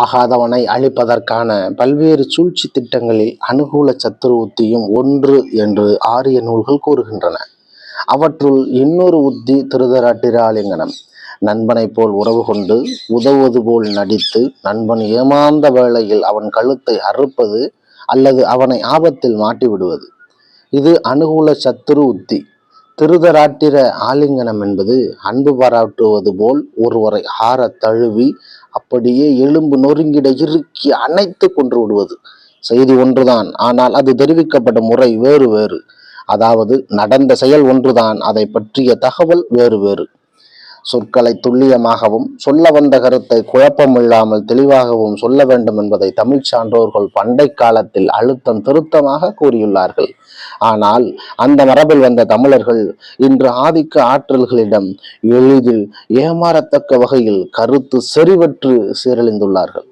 ஆகாதவனை அழிப்பதற்கான பல்வேறு சூழ்ச்சி திட்டங்களில் அனுகூல சத்துரு உத்தியும் ஒன்று என்று ஆரிய நூல்கள் கூறுகின்றன. அவற்றுள் இன்னொரு உத்தி திருதராட்டிராலிங்கனம். நண்பனைப் போல் உறவு கொண்டு உதவுவது போல் நடித்து நண்பன் ஏமாந்த வேளையில் அவன் கழுத்தை அறுப்பது அல்லது அவனை ஆபத்தில் மாட்டிவிடுவது. இது அனுகூல சத்துரு உத்தி திருதராட்டிர ஆலிங்கனம் என்பது அன்பு பாராட்டுவது போல் ஒருவரை ஆற தழுவி அப்படியே எலும்பு நொறுங்கிட இறுக்கி அணைத்து கொன்று விடுவது. செய்தி ஒன்றுதான் ஆனால் அது தெரிவிக்கப்பட்ட முறை வேறு வேறு. அதாவது நடந்த செயல் ஒன்றுதான் அதை பற்றிய தகவல் வேறு வேறு. சொற்களை துல்லியமாகவும் சொல்ல வந்த கருத்தை குழப்பமில்லாமல் தெளிவாகவும் சொல்ல வேண்டும் என்பதை தமிழ் சான்றோர்கள் பண்டை காலத்தில் அழுத்தம் திருத்தமாக கூறியுள்ளார்கள். ஆனால் அந்த மரபில் வந்த தமிழர்கள் இன்று ஆதிக்க ஆற்றல்களிடம் எளிதில் ஏமாறத்தக்க வகையில் கருத்து செறிவற்று சீரழிந்துள்ளார்கள்.